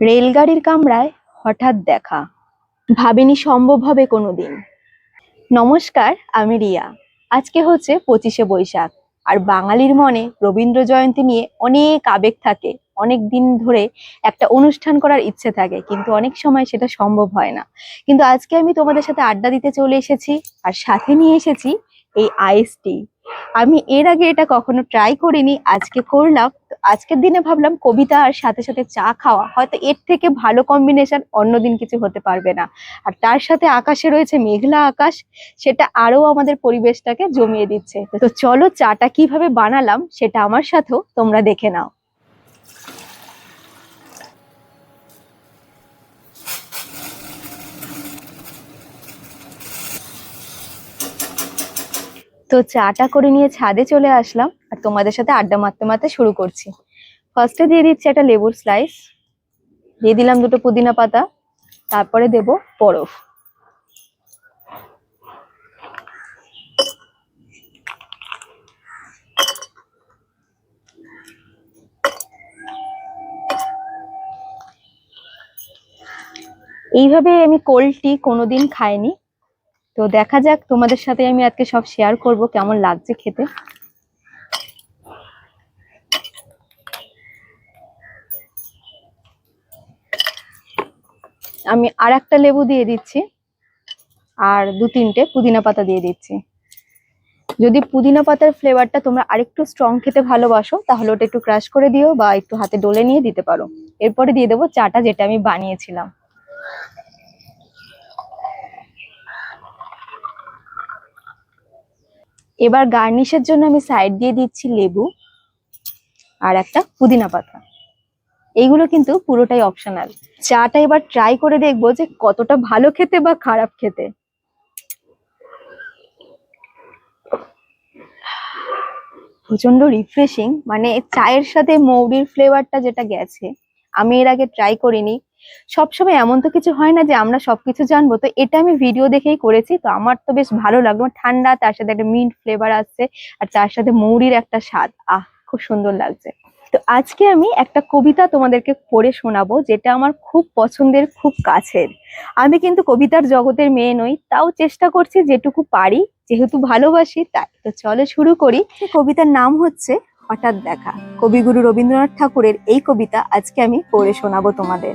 রেলগাড়ির কামরায় হঠাৎ দেখা। ভাবিনি সম্ভব হবে কোনোদিন। নমস্কার, আমি রিয়া। আজকে হচ্ছে পঁচিশে বৈশাখ। আর বাঙালির মনে রবীন্দ্র জয়ন্তী নিয়ে অনেক আবেগ থাকে। অনেক দিন ধরে একটা অনুষ্ঠান করার ইচ্ছে থাকে, কিন্তু অনেক সময় সেটা সম্ভব হয় না। কিন্তু আজকে আমি তোমাদের সাথে আড্ডা দিতে চলে এসেছি, আর সাথে নিয়ে এসেছি এই আইস টি আমি এর আগে এটা কখনো ট্রাই করিনি, আজকে করলাম। আজকের দিনে ভাবলাম কবিতা আর সাথে সাথে চা খাওয়া। হয়তো এর থেকে ভালো কম্বিনেশন অন্যদিন কিছু হতে পারবে না। আর তার সাথে আকাশে রয়েছে মেঘলা আকাশ, সেটা আরও আমাদের পরিবেশটাকে জমিয়ে দিচ্ছে। তো চলো চাটা কীভাবে বানালাম, সেটা আমার সাথেও তোমরা দেখে নাও। তো চাটা করে নিয়ে ছাদে চলে আসলাম আর তোমাদের সাথে আড্ডা মারতে মারতে শুরু করছি। ফার্স্টে দিয়ে দিচ্ছি একটা লেবুর স্লাইস দিয়ে দিলাম দুটো পুদিনা পাতা, তারপরে দেব বরফ। এইভাবে আমি কোল্ড টি কোনোদিন খাইনি। তো দেখা যাক তোমাদের সাথে আমি আজকে সব শেয়ার করব, কেমন লাগছে খেতে। আমি আর একটা লেবু দিয়ে দিচ্ছি, আর দু তিনটে পুদিনা পাতা দিয়ে দিচ্ছি। যদি পুদিনা পাতার ফ্লেভারটা তোমরা আরেকটু স্ট্রং খেতে ভালোবাসো, তাহলে ওটা একটু ক্রাশ করে দিও বা একটু হাতে ডলে নিয়ে দিতে পারো। এরপরে দিয়ে দেবো চাটা যেটা আমি বানিয়েছিলাম। এবার গার্নিশের জন্য আমি সাইড দিয়ে দিচ্ছি লেবু আর একটা পুদিনা পাতা। এইগুলো কিন্তু পুরোটাই অপশনাল চাটা এবার ট্রাই করে দেখব যে কতটা ভালো খেতে বা খারাপ খেতে। প্রচণ্ড রিফ্রেশিং মানে চায়ের সাথে মৌরির ফ্লেভারটা যেটা গেছে, আমি এর আগে ট্রাই করিনি। সবসময় এমন তো কিছু হয় না যে আমরা সবকিছু জানব। তো এটা আমি ভিডিও দেখেই করেছি। তো আমার তো বেশ ভালো লাগল। ঠান্ডা, তার সাথে একটা মিন্ট ফ্লেভার আসছে আর তার সাথে মৌরির একটা স্বাদ। আহ, খুব সুন্দর লাগছে। তো আজকে আমি একটা কবিতা তোমাদেরকে পড়ে শোনাবো, যেটা আমার খুব পছন্দের, খুব কাছের। আমি কিন্তু কবিতার জগতের মেয়ে নই, তাও চেষ্টা করছি যেটুকু পারি। যেহেতু ভালোবাসি, তাই। তো চলো শুরু করি। কবিতার নাম হচ্ছে হঠাৎ দেখা। কবিগুরু রবীন্দ্রনাথ ঠাকুরের এই কবিতা আজকে আমি পড়ে শোনাবো তোমাদের।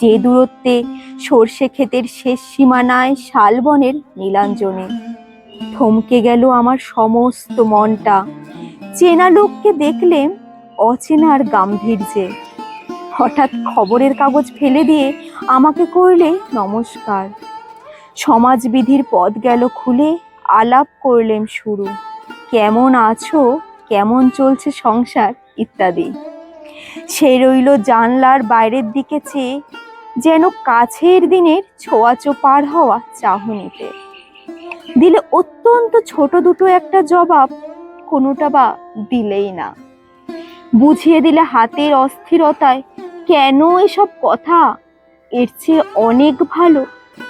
যে দূরত্বে সর্ষে ক্ষেতের শেষ সীমানায় শালবনের নীলাঞ্জনে। থমকে গেল আমার সমস্ত মনটা। চেনা লোককে দেখলে অচেনার গাম্ভীর্যে। হঠাৎ খবরের কাগজ ফেলে দিয়ে আমাকে করলে নমস্কার। সমাজবিধির পথ গেল খুলে আলাপ করলেন শুরু। কেমন আছো? কেমন চলছে সংসার? ইত্যাদি। সে রইল জানলার বাইরের দিকে চেয়ে যেন কাছের দিনের ছোঁয়াচো পার হওয়া চাহনিতে। দিলে অত্যন্ত ছোট দুটো একটা জবাব কোনোটা বা দিলেই না। বুঝিয়ে দিলে হাতের অস্থিরতায়, কেন এসব কথা? এর চেয়ে অনেক ভালো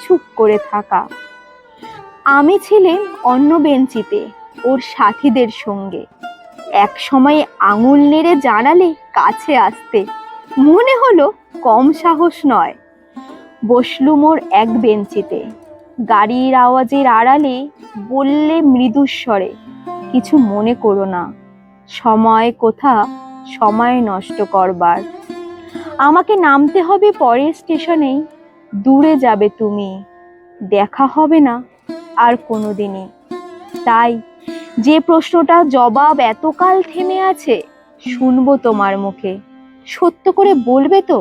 চুপ করে থাকা। আমি ছিলাম অন্য বেঞ্চিতে, ওর সাথীদের সঙ্গে। এক সময় আঙুল নেড়ে জানালে কাছে আসতে মনে হলো কম সাহস নয়। বসলুম ওর এক বেঞ্চিতে। গাড়ির আওয়াজের আড়ালে বললে মৃদুস্বরে, কিছু মনে করো না, সময় কোথা, সময় নষ্ট করবার। আমাকে নামতে হবে পরের স্টেশনেই, দূরে যাবে তুমি, দেখা হবে না আর কোনোদিনই। তাই যে প্রশ্নটা জবাব এতকাল থেমে আছে, শুনব তোমার মুখে। সত্য করে বলবে তো?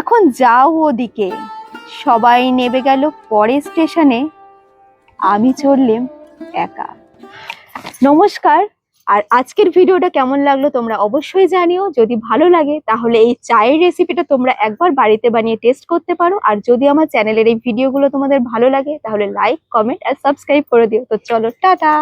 এখন যাও ওদিকে। সবাই নেবে গেল পরের স্টেশনে। আমি চললেম একা। নমস্কার, আর আজকের ভিডিওটা কেমন লাগল তোমরা অবশ্যই জানিও। যদি ভালো লাগে, তাহলে এই চায়ের রেসিপিটা তোমরা একবার বাড়িতে বানিয়ে টেস্ট করতে পারো। আর যদি আমার চ্যানেলের এই ভিডিওগুলো তোমাদের ভালো লাগে, তাহলে লাইক কমেন্ট আর সাবস্ক্রাইব করে দিও। তো চলো, টাটা!